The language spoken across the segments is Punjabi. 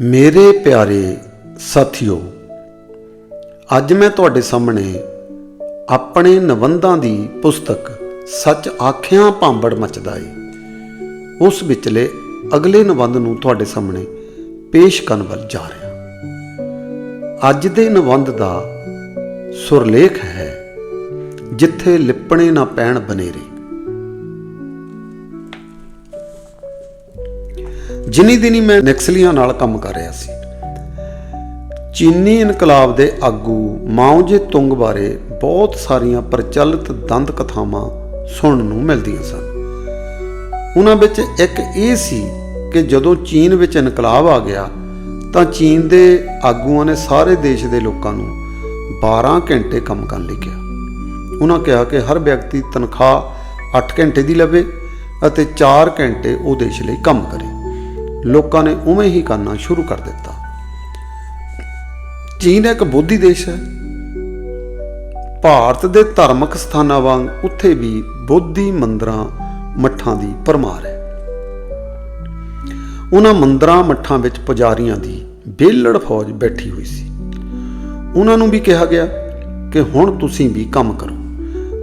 ਮੇਰੇ ਪਿਆਰੇ ਸਾਥੀਓ, ਅੱਜ ਮੈਂ ਤੁਹਾਡੇ ਸਾਹਮਣੇ ਆਪਣੇ ਨਿਬੰਧਾਂ ਦੀ ਪੁਸਤਕ ਸੱਚ ਆਖਿਆਂ ਭਾਂਬੜ ਮਚਦਾ ਏ। ਉਸ ਵਿਚਲੇ ਅਗਲੇ ਨਿਬੰਧ ਨੂੰ ਤੁਹਾਡੇ ਸਾਹਮਣੇ ਪੇਸ਼ ਕਰਨ ਵੱਲ ਜਾ ਰਿਹਾ ਅੱਜ ਦੇ ਨਿਬੰਧ ਦਾ ਸੁਰਲੇਖ ਹੈ, ਜਿੱਥੇ ਲਿਪਣੇ ਨਾ ਪੈਣ ਬਨੇਰੇ। ਜਿੰਨੀ ਦਿਨੀ ਮੈਂ ਨਕਸਲੀਆਂ ਨਾਲ ਕੰਮ ਕਰ ਰਿਹਾ ਸੀ, ਚੀਨੀ ਇਨਕਲਾਬ ਦੇ ਆਗੂ ਮਾਓ ਜੇ ਤੁੰਗ ਬਾਰੇ ਬਹੁਤ ਸਾਰੀਆਂ ਪ੍ਰਚਲਿਤ ਦੰਦ ਕਥਾਵਾਂ ਸੁਣਨ ਨੂੰ ਮਿਲਦੀਆਂ ਸਨ। ਉਹਨਾਂ ਵਿੱਚ ਇੱਕ ਇਹ ਸੀ ਕਿ ਜਦੋਂ ਚੀਨ ਵਿੱਚ ਇਨਕਲਾਬ ਆ ਗਿਆ, ਤਾਂ ਚੀਨ ਦੇ ਆਗੂਆਂ ਨੇ ਸਾਰੇ ਦੇਸ਼ ਦੇ ਲੋਕਾਂ ਨੂੰ 12 ਘੰਟੇ ਕੰਮ ਕਰਨ ਲਈ ਕਿਹਾ। ਉਹਨਾਂ ਕਿਹਾ ਕਿ ਹਰ ਵਿਅਕਤੀ ਤਨਖਾਹ 8 ਘੰਟੇ ਦੀ ਲਵੇ ਅਤੇ 4 ਘੰਟੇ ਉਹ ਦੇਸ਼ ਲਈ ਕੰਮ ਕਰੇ। ਲੋਕਾਂ ਨੇ ਉਵੇਂ ਹੀ ਕਰਨਾ ਸ਼ੁਰੂ ਕਰ ਦਿੱਤਾ। ਚੀਨ ਇੱਕ ਬੋਧੀ ਦੇਸ਼ ਹੈ। ਭਾਰਤ ਦੇ ਧਾਰਮਿਕ ਸਥਾਨਾਂ ਵਾਂਗ ਉੱਥੇ ਵੀ ਬੋਧੀ ਮੰਦਰਾਂ ਮੱਠਾਂ ਦੀ ਪਰਮਾਰ ਹੈ। ਉਹਨਾਂ ਮੰਦਰਾਂ ਮੱਠਾਂ ਵਿੱਚ ਪੁਜਾਰੀਆਂ ਦੀ ਬੇਲੜ ਫੌਜ ਬੈਠੀ ਹੋਈ ਸੀ। ਉਹਨਾਂ ਨੂੰ ਵੀ ਕਿਹਾ ਗਿਆ ਕਿ ਹੁਣ ਤੁਸੀਂ ਵੀ ਕੰਮ ਕਰੋ।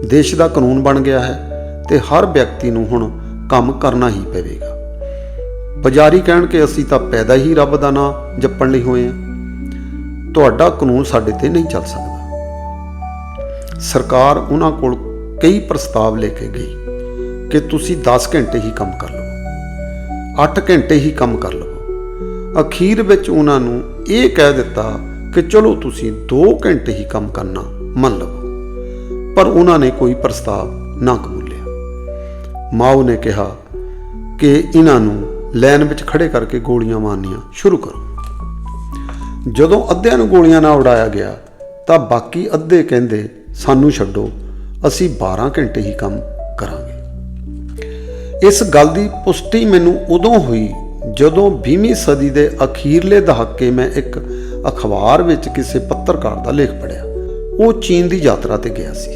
ਦੇਸ਼ ਦਾ ਕਾਨੂੰਨ ਬਣ ਗਿਆ ਹੈ ਤੇ ਹਰ ਵਿਅਕਤੀ ਨੂੰ ਹੁਣ ਕੰਮ ਕਰਨਾ ਹੀ ਪਵੇਗਾ। ਪੁਜਾਰੀ ਕਹਿਣ ਕਿ ਅਸੀਂ ਤਾਂ ਪੈਦਾ ਹੀ ਰੱਬ ਦਾ ਨਾਮ ਜਪਣ ਲਈ ਹੋਏ ਹਾਂ। ਤੁਹਾਡਾ ਕਾਨੂੰਨ ਸਾਡੇ ਤੇ ਨਹੀਂ ਚੱਲ ਸਕਦਾ। ਸਰਕਾਰ ਉਹਨਾਂ ਕੋਲ ਕਈ ਪ੍ਰਸਤਾਵ ਲੈ ਕੇ ਗਈ ਕਿ ਤੁਸੀਂ 10 ਘੰਟੇ ਹੀ ਕੰਮ ਕਰ ਲਵੋ 8 ਘੰਟੇ ਹੀ ਕੰਮ ਕਰ ਲਵੋ। ਅਖੀਰ ਵਿੱਚ ਉਹਨਾਂ ਨੂੰ ਇਹ ਕਹਿ ਦਿੱਤਾ ਕਿ ਚਲੋ ਤੁਸੀਂ 2 ਘੰਟੇ ਹੀ ਕੰਮ ਕਰਨਾ ਮੰਨ ਲਵੋ। ਪਰ ਉਹਨਾਂ ਨੇ ਕੋਈ ਪ੍ਰਸਤਾਵ ਨਾ ਕਬੂਲਿਆ। ਮਾਓ ਨੇ ਕਿਹਾ ਕਿ ਇਹਨਾਂ ਨੂੰ ਲਾਈਨ ਵਿੱਚ ਖੜੇ ਕਰਕੇ ਗੋਲੀਆਂ ਮਾਰਨੀਆਂ। ਸ਼ੁਰੂ ਕਰੋ। ਜਦੋਂ ਅੱਧਿਆਂ ਨੂੰ ਗੋਲੀਆਂ ਨਾਲ ਉਡਾਇਆ ਗਿਆ, ਤਾਂ ਬਾਕੀ ਅੱਧੇ ਕਹਿੰਦੇ, ਸਾਨੂੰ ਛੱਡੋ, ਅਸੀਂ 12 ਘੰਟੇ ਹੀ ਕੰਮ ਕਰਾਂਗੇ। ਇਸ ਗੱਲ ਦੀ ਪੁਸ਼ਟੀ ਮੈਨੂੰ ਉਦੋਂ ਹੋਈ, ਜਦੋਂ 20ਵੀਂ ਸਦੀ ਦੇ ਅਖੀਰਲੇ ਦਹਾਕੇ ਮੈਂ ਇੱਕ ਅਖਬਾਰ ਵਿੱਚ ਕਿਸੇ ਪੱਤਰਕਾਰ ਦਾ ਲੇਖ ਪੜ੍ਹਿਆ। ਉਹ ਚੀਨ ਦੀ ਯਾਤਰਾ ਤੇ ਗਿਆ ਸੀ।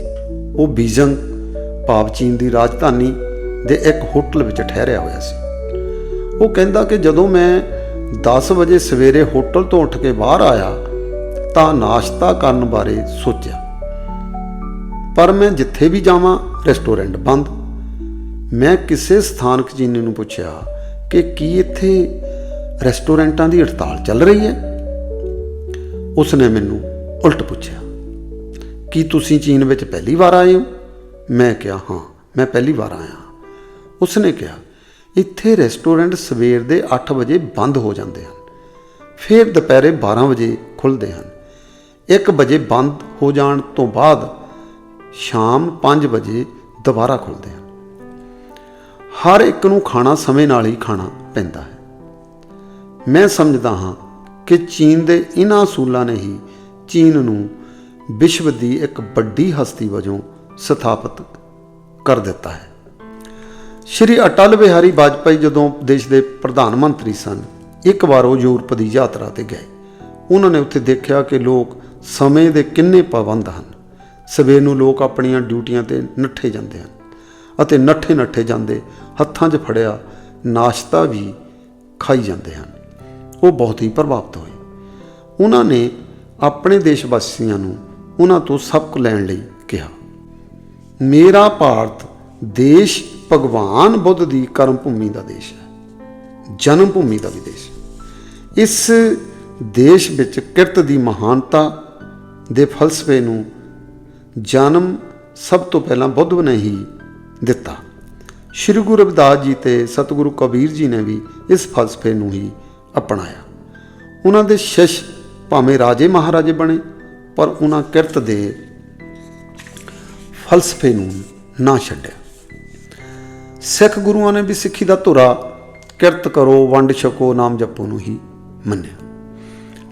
ਉਹ ਬੀਜਿੰਗ ਭਾਵ ਚੀਨ ਦੀ ਰਾਜਧਾਨੀ ਦੇ ਇੱਕ ਹੋਟਲ ਵਿੱਚ ਠਹਿਰਿਆ ਹੋਇਆ ਸੀ। ਉਹ ਕਹਿੰਦਾ ਕਿ ਜਦੋਂ ਮੈਂ 10 ਵਜੇ ਸਵੇਰੇ ਹੋਟਲ ਤੋਂ ਉੱਠ ਕੇ ਬਾਹਰ ਆਇਆ ਤਾਂ ਨਾਸ਼ਤਾ ਕਰਨ ਬਾਰੇ ਸੋਚਿਆ। ਪਰ ਮੈਂ ਜਿੱਥੇ ਵੀ ਜਾਵਾਂ, ਰੈਸਟੋਰੈਂਟ ਬੰਦ। ਮੈਂ ਕਿਸੇ ਸਥਾਨਕ ਚੀਨੀ ਨੂੰ ਪੁੱਛਿਆ ਕਿ ਕੀ ਇੱਥੇ ਰੈਸਟੋਰੈਂਟਾਂ ਦੀ ਹੜਤਾਲ ਚੱਲ ਰਹੀ ਹੈ? ਉਸਨੇ ਮੈਨੂੰ ਉਲਟ ਪੁੱਛਿਆ, ਕੀ ਤੁਸੀਂ ਚੀਨ ਵਿੱਚ ਪਹਿਲੀ ਵਾਰ ਆਏ ਹੋ? ਮੈਂ ਕਿਹਾ, ਹਾਂ, ਮੈਂ ਪਹਿਲੀ ਵਾਰ ਆਇਆ ਉਸਨੇ ਕਿਹਾ ਇੱਥੇ ਰੈਸਟੋਰੈਂਟ ਸਵੇਰ ਦੇ 8 ਵਜੇ ਬੰਦ ਹੋ ਜਾਂਦੇ ਹਨ। ਫਿਰ ਦੁਪਹਿਰੇ 12 ਵਜੇ ਖੁੱਲ੍ਹਦੇ ਹਨ। 1 ਵਜੇ ਬੰਦ ਹੋ ਜਾਣ ਤੋਂ ਬਾਅਦ ਸ਼ਾਮ 5 ਵਜੇ ਦੁਬਾਰਾ ਖੁੱਲ੍ਹਦੇ ਹਨ। ਹਰ ਇੱਕ ਨੂੰ ਖਾਣਾ ਸਮੇਂ ਨਾਲ ਹੀ ਖਾਣਾ ਪੈਂਦਾ ਹੈ। ਮੈਂ ਸਮਝਦਾ ਹਾਂ ਕਿ ਚੀਨ ਦੇ ਇਹਨਾਂ ਅਸੂਲਾਂ ਨੇ ਹੀ ਚੀਨ ਨੂੰ ਵਿਸ਼ਵ ਦੀ ਇੱਕ ਵੱਡੀ ਹਸਤੀ ਵਜੋਂ ਸਥਾਪਿਤ ਕਰ ਦਿੱਤਾ ਹੈ। ਸ਼੍ਰੀ ਅਟਲ ਬਿਹਾਰੀ ਵਾਜਪਾਈ ਜਦੋਂ ਦੇਸ਼ ਦੇ ਪ੍ਰਧਾਨ ਮੰਤਰੀ ਸਨ, ਇੱਕ ਵਾਰ ਉਹ ਯੂਰਪ ਦੀ ਯਾਤਰਾ ਤੇ ਗਏ। ਉਹਨਾਂ ਨੇ ਉੱਥੇ ਦੇਖਿਆ ਕਿ ਲੋਕ ਸਮੇਂ ਦੇ ਕਿੰਨੇ ਪਾਬੰਦ ਹਨ। ਸਵੇਰ ਨੂੰ ਲੋਕ ਆਪਣੀਆਂ ਡਿਊਟੀਆਂ ਤੇ ਨੱਠੇ ਜਾਂਦੇ ਹਨ ਅਤੇ ਨੱਠੇ ਨੱਠੇ ਜਾਂਦੇ ਹੱਥਾਂ 'ਚ ਫੜਿਆ ਨਾਸ਼ਤਾ ਵੀ ਖਾਈ ਜਾਂਦੇ ਹਨ। ਉਹ ਬਹੁਤ ਹੀ ਪ੍ਰਭਾਵਿਤ ਹੋਏ। ਉਹਨਾਂ ਨੇ ਆਪਣੇ ਦੇਸ਼ ਵਾਸੀਆਂ ਨੂੰ ਉਹਨਾਂ ਤੋਂ ਸਬਕ ਲੈਣ ਲਈ ਕਿਹਾ, ਮੇਰਾ ਭਾਰਤ ਦੇਸ਼ ਭਗਵਾਨ ਬੁੱਧ ਦੀ ਕਰਮ ਭੂਮੀ ਦਾ ਦੇਸ਼ ਹੈ, ਜਨਮ ਭੂਮੀ ਦਾ ਵੀ ਦੇਸ਼ ਇਸ ਦੇਸ਼ ਵਿੱਚ ਕਿਰਤ ਦੀ ਮਹਾਨਤਾ ਦੇ ਫਲਸਫੇ ਨੂੰ ਜਨਮ ਸਭ ਤੋਂ ਪਹਿਲਾਂ ਬੁੱਧ ਨੇ ਹੀ ਦਿੱਤਾ। ਸ਼੍ਰੀ ਗੁਰੂ ਰਵਿਦਾਸ ਜੀ ਤੇ ਸਤਿਗੁਰੂ ਕਬੀਰ ਜੀ ਨੇ ਵੀ ਇਸ ਫਲਸਫੇ ਨੂੰ ਹੀ ਅਪਣਾਇਆ। ਉਹਨਾਂ ਦੇ ਸ਼ਿਸ਼ ਭਾਵੇਂ ਰਾਜੇ ਮਹਾਰਾਜੇ ਬਣੇ, ਪਰ ਉਹਨਾਂ ਕਿਰਤ ਦੇ ਫਲਸਫੇ ਨੂੰ ਨਾ ਛੱਡਿਆ। ਸਿੱਖ ਗੁਰੂਆਂ ਨੇ ਵੀ ਸਿੱਖੀ ਦਾ ਧੁਰਾ ਕਿਰਤ ਕਰੋ, ਵੰਡ ਛਕੋ, ਨਾਮ ਜਪੋ ਨੂੰ ਹੀ ਮੰਨਿਆ।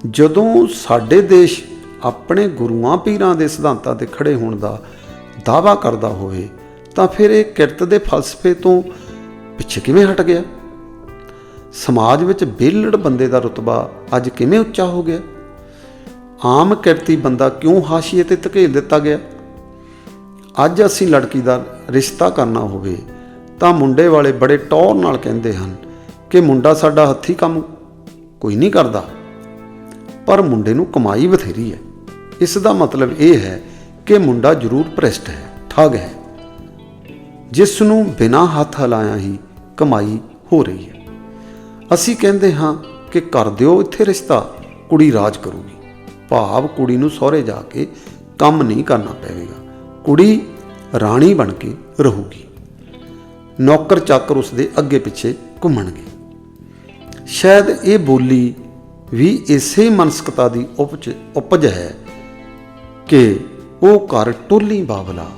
ਜਦੋਂ ਸਾਡੇ ਦੇਸ਼ ਆਪਣੇ ਗੁਰੂਆਂ ਪੀਰਾਂ ਦੇ ਸਿਧਾਂਤਾਂ ਤੇ ਖੜੇ ਹੋਣ ਦਾ ਦਾਵਾ ਕਰਦਾ ਹੋਵੇ, ਤਾਂ ਫਿਰ ਇਹ ਕਿਰਤ ਦੇ ਫਲਸਫੇ ਤੋਂ ਪਿੱਛੇ ਕਿਵੇਂ ਹਟ ਗਿਆ? ਸਮਾਜ ਵਿੱਚ ਬੇਲੜ ਬੰਦੇ ਦਾ ਰਤਬਾ ਅੱਜ ਕਿਵੇਂ ਉੱਚਾ ਹੋ ਗਿਆ? ਆਮ ਕਿਰਤੀ ਬੰਦਾ ਕਿਉਂ ਹਾਸ਼ੀਏ ਤੇ ਧਕੇਲ ਦਿੱਤਾ ਗਿਆ? ਅੱਜ ਅਸੀਂ ਲੜਕੀ ਦਾ ਰਿਸ਼ਤਾ ਕਰਨਾ ਹੋਵੇ ਤਾਂ ਮੁੰਡੇ ਵਾਲੇ ਬੜੇ ਟੌਰ ਨਾਲ ਕਹਿੰਦੇ ਹਨ ਕਿ ਮੁੰਡਾ ਸਾਡਾ ਹੱਥੀ ਕੰਮ ਕੋਈ ਨਹੀਂ ਕਰਦਾ। ਪਰ ਮੁੰਡੇ ਨੂੰ ਕਮਾਈ ਬਥੇਰੀ ਹੈ। ਇਸ ਦਾ ਮਤਲਬ ਇਹ ਹੈ ਕਿ ਮੁੰਡਾ ਜ਼ਰੂਰ ਭ੍ਰਿਸ਼ਟ ਹੈ, ਠੱਗ ਹੈ। ਜਿਸ ਨੂੰ ਬਿਨਾਂ ਹੱਥ ਹਿਲਾਇਆ ਹੀ ਕਮਾਈ ਹੋ ਰਹੀ ਹੈ। ਅਸੀਂ ਕਹਿੰਦੇ ਹਾਂ ਕਿ ਕਰ ਦਿਓ ਇੱਥੇ ਰਿਸ਼ਤਾ, ਕੁੜੀ ਰਾਜ ਕਰੂਗੀ। ਭਾਵ ਕੁੜੀ ਨੂੰ ਸਹੁਰੇ ਜਾ ਕੇ ਕੰਮ ਨਹੀਂ ਕਰਨਾ ਪਵੇਗਾ। ਕੁੜੀ ਰਾਣੀ ਬਣ ਕੇ ਰਹੂਗੀ। ਨੌਕਰ ਚਾਕਰ ਉਸ ਦੇ ਅੱਗੇ ਪਿੱਛੇ ਘੁੰਮਣਗੇ। ਸ਼ਾਇਦ ਇਹ ਬੋਲੀ ਵੀ ਇਸੇ ਮਨਸਕਤਾ ਦੀ ਉਪਜ ਉਪਜ ਹੈ ਕਿ ਉਹ ਘਰ ਟੋਲੀ ਬਾਬਲਾ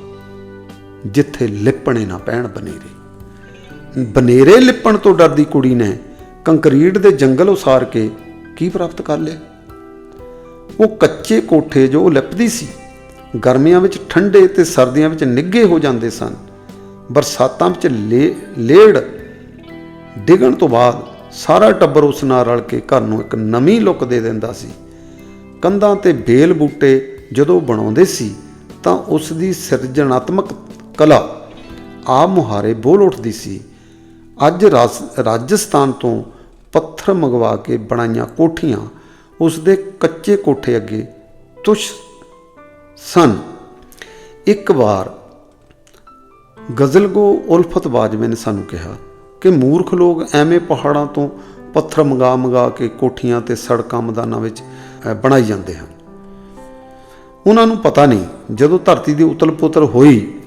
ਜਿੱਥੇ ਲਿਪਣੇ ਨਾ ਪੈਣ ਬਨੇਰੇ। ਬਨੇਰੇ ਲਿਪਣ ਤੋਂ ਡਰਦੀ ਕੁੜੀ ਨੇ ਕੰਕਰੀਟ ਦੇ ਜੰਗਲ ਉਸਾਰ ਕੇ ਕੀ ਪ੍ਰਾਪਤ ਕਰ ਲਿਆ? ਉਹ ਕੱਚੇ ਕੋਠੇ ਜੋ ਲਿਪਦੀ ਸੀ, ਗਰਮੀਆਂ ਵਿੱਚ ਠੰਡੇ ਤੇ ਸਰਦੀਆਂ ਵਿੱਚ ਨਿੱਘੇ ਹੋ ਜਾਂਦੇ ਸਨ। ਬਰਸਾਤਾਂ ਵਿੱਚ ਲੇ- ਲੇੜ ਡਿੱਗਣ ਤੋਂ ਬਾਅਦ ਸਾਰਾ ਟੱਬਰ ਉਸ ਨਾਲ ਰਲ ਕੇ ਘਰ ਨੂੰ ਇੱਕ ਨਵੀਂ ਲੁੱਕ ਦੇ ਦਿੰਦਾ ਸੀ। ਕੰਧਾਂ ਤੇ ਬੇਲ ਬੂਟੇ ਜਦੋਂ ਬਣਾਉਂਦੇ ਸੀ, ਤਾਂ ਉਸ ਦੀ ਸਿਰਜਣਾਤਮਕ ਕਲਾ ਆ ਮੁਹਾਰੇ ਬੋਲ ਉੱਠਦੀ ਸੀ। ਅੱਜ ਰਾਸ- ਰਾਜਸਥਾਨ ਤੋਂ ਪੱਥਰ ਮੰਗਵਾ ਕੇ ਬਣਾਈਆਂ ਕੋਠੀਆਂ ਉਸ ਦੇ ਕੱਚੇ ਕੋਠੇ ਅੱਗੇ ਤੁਸ਼ ਸਨ। ਇੱਕ ਵਾਰ ਗਜ਼ਲਗੋ ਉਲਫਤ ਬਾਜਵੇ ਨੇ ਸਾਨੂੰ ਕਿਹਾ ਕਿ ਮੂਰਖ ਲੋਕ ਐਵੇਂ ਪਹਾੜਾਂ ਤੋਂ ਪੱਥਰ ਮੰਗਾ ਮੰਗਾ ਕੇ ਕੋਠੀਆਂ ਤੇ ਸੜਕਾਂ ਮੈਦਾਨਾਂ ਵਿੱਚ ਬਣਾਈ ਜਾਂਦੇ ਹਨ। ਉਹਨਾਂ ਨੂੰ ਪਤਾ ਨਹੀਂ, ਜਦੋਂ ਧਰਤੀ ਦੀ ਉਤਲ-ਪੁਤਲ ਹੋਈ,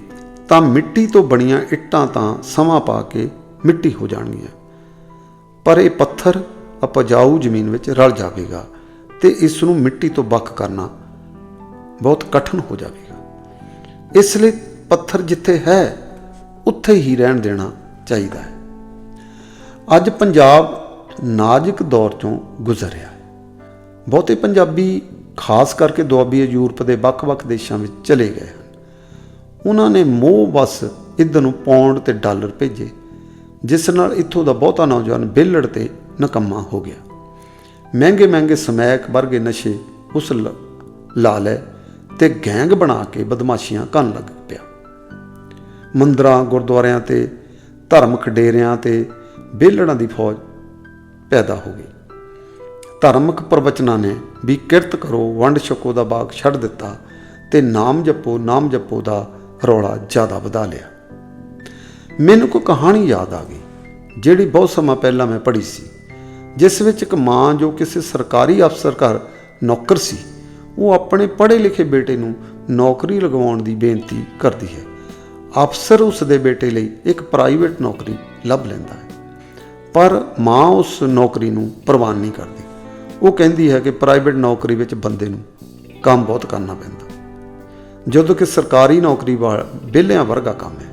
ਤਾਂ ਮਿੱਟੀ ਤੋਂ ਬਣੀਆਂ ਇੱਟਾਂ ਤਾਂ ਸਮਾਂ ਪਾ ਕੇ ਮਿੱਟੀ ਹੋ ਜਾਣਗੀਆਂ। ਪਰ ਇਹ ਪੱਥਰ ਉਪਜਾਊ ਜ਼ਮੀਨ ਵਿੱਚ ਰਲ ਜਾਵੇਗਾ ਤੇ ਇਸ ਨੂੰ ਮਿੱਟੀ ਤੋਂ ਵੱਖ ਕਰਨਾ ਬਹੁਤ ਕਠਿਨ ਹੋ ਜਾਵੇਗਾ। ਇਸ ਲਈ ਪੱਥਰ ਜਿੱਥੇ ਹੈ ਉੱਥੇ ਹੀ ਰਹਿਣ ਦੇਣਾ ਚਾਹੀਦਾ ਹੈ। ਅੱਜ ਪੰਜਾਬ ਨਾਜ਼ੁਕ ਦੌਰ ਚੋਂ ਗੁਜ਼ਰ ਰਿਹਾ ਹੈ। ਬਹੁਤੇ ਪੰਜਾਬੀ, ਖਾਸ ਕਰਕੇ ਦੁਆਬੀ ਯੂਰਪ ਦੇ ਵੱਖ-ਵੱਖ ਦੇਸ਼ਾਂ ਵਿੱਚ ਚਲੇ ਗਏ ਹਨ। ਉਹਨਾਂ ਨੇ ਮੋਹ ਬਸ ਇੱਧਰ ਨੂੰ ਪੌਂਡ ਤੇ ਡਾਲਰ ਭੇਜੇ, ਜਿਸ ਨਾਲ ਇੱਥੋਂ ਦਾ ਬਹੁਤਾ ਨੌਜਵਾਨ ਵਿਹਲੜ ਤੇ ਨਕੰਮਾ ਹੋ ਗਿਆ। ਮਹਿੰਗੇ ਮਹਿੰਗੇ ਸਮੈਕ ਵਰਗੇ ਨਸ਼ੇ ਉਸ ਲ- ਲਾ ਲੈ ਤੇ ਗੈਂਗ ਬਣਾ ਕੇ ਬਦਮਾਸ਼ੀਆਂ ਕਰਨ ਲੱਗ ਪਿਆ। ਮੰਦਰਾਂ, ਗੁਰਦੁਆਰਿਆਂ ਤੇ, ਧਰਮ ਡੇਰਿਆਂ ਤੇ ਵਿਹਲੜਾਂ ਦੀ ਫੌਜ ਪੈਦਾ ਹੋ ਗਈ। ਧਾਰਮਿਕ ਪ੍ਰਵਚਨਾਂ ਨੇ ਵੀ ਕਿਰਤ ਕਰੋ, ਵੰਡ ਛਕੋ ਦਾ ਬਾਗ ਛੱਡ ਦਿੱਤਾ ਤੇ ਨਾਮ ਜਪੋ ਨਾਮ ਜਪੋ ਦਾ ਰੌਲਾ ਜ਼ਿਆਦਾ ਵਧਾ ਲਿਆ। ਮੈਨੂੰ ਕੋਈ ਕਹਾਣੀ ਯਾਦ ਆ ਗਈ, ਜਿਹੜੀ ਬਹੁਤ ਸਮਾਂ ਪਹਿਲਾਂ ਮੈਂ ਪੜ੍ਹੀ ਸੀ, ਜਿਸ ਵਿੱਚ ਇੱਕ ਮਾਂ ਜੋ ਕਿਸੇ ਸਰਕਾਰੀ ਅਫਸਰ ਘਰ ਨੌਕਰ ਸੀ, ਉਹ ਆਪਣੇ ਪੜ੍ਹੇ ਲਿਖੇ ਬੇਟੇ ਨੂੰ ਨੌਕਰੀ ਲਗਵਾਉਣ ਦੀ ਬੇਨਤੀ ਕਰਦੀ ਹੈ। ਅਫਸਰ ਉਸ ਦੇ ਬੇਟੇ ਲਈ ਇੱਕ ਪ੍ਰਾਈਵੇਟ ਨੌਕਰੀ ਲੱਭ ਲੈਂਦਾ ਹੈ। ਪਰ ਮਾਂ ਉਸ ਨੌਕਰੀ ਨੂੰ ਪ੍ਰਵਾਨ ਨਹੀਂ ਕਰਦੀ। ਉਹ ਕਹਿੰਦੀ ਹੈ ਕਿ ਪ੍ਰਾਈਵੇਟ ਨੌਕਰੀ ਵਿੱਚ ਬੰਦੇ ਨੂੰ ਕੰਮ ਬਹੁਤ ਕਰਨਾ ਪੈਂਦਾ। ਜਦੋਂ ਕਿ ਸਰਕਾਰੀ ਨੌਕਰੀ ਵਾਲ ਵਿਹਲਿਆਂ ਵਰਗਾ ਕੰਮ ਹੈ।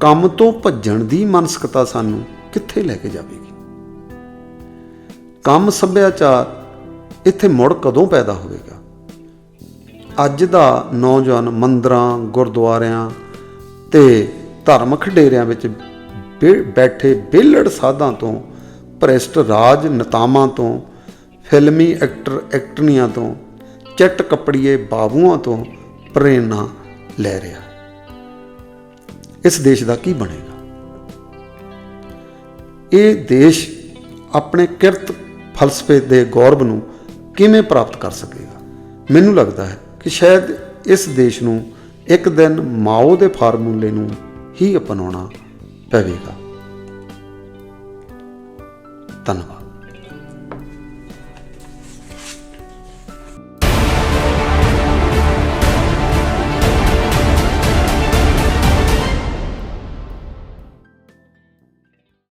ਕੰਮ ਤੋਂ ਭੱਜਣ ਦੀ ਮਾਨਸਿਕਤਾ ਸਾਨੂੰ ਕਿੱਥੇ ਲੈ ਕੇ ਜਾਵੇਗੀ? ਕੰਮ ਸੱਭਿਆਚਾਰ ਇੱਥੇ ਮੁੜ ਕਦੋਂ ਪੈਦਾ ਹੋਵੇਗਾ? ਅੱਜ ਦਾ ਨੌਜਵਾਨ ਮੰਦਰਾਂ, ਗੁਰਦੁਆਰਿਆਂ ਤੇ ਧਾਰਮਿਕ ਡੇਰਿਆਂ ਵਿੱਚ ਬੇ- ਬੈਠੇ ਬੇਲੜ ਸਾਧਾਂ ਤੋਂ, ਭ੍ਰਿਸ਼ਟ ਰਾਜ ਨਤਾਵਾਂ ਤੋਂ, ਫਿਲਮੀ ਐਕਟਰ ਐਕਟਰਨੀਆਂ ਤੋਂ, ਚੱਟ ਕੱਪੜੀਏ ਬਾਬੂਆਂ ਤੋਂ ਪ੍ਰੇਰਣਾ ਲੈ ਰਿਹਾ। ਇਸ ਦੇਸ਼ ਦਾ ਕੀ ਬਣੇਗਾ? ਇਹ ਦੇਸ਼ ਆਪਣੇ ਕਿਰਤ ਫਲਸਫੇ ਦੇ ਗੌਰਵ ਨੂੰ ਕਿਵੇਂ ਪ੍ਰਾਪਤ ਕਰ ਸਕੇਗਾ? ਮੈਨੂੰ ਲੱਗਦਾ ਹੈ ਕਿ ਸ਼ਾਇਦ ਇਸ ਦੇਸ਼ ਨੂੰ ਇੱਕ ਦਿਨ ਮਾਓ ਦੇ ਫਾਰਮੂਲੇ ਨੂੰ ਹੀ ਅਪਣਾਉਣਾ ਪਵੇਗਾ। ਧੰਨਵਾਦ।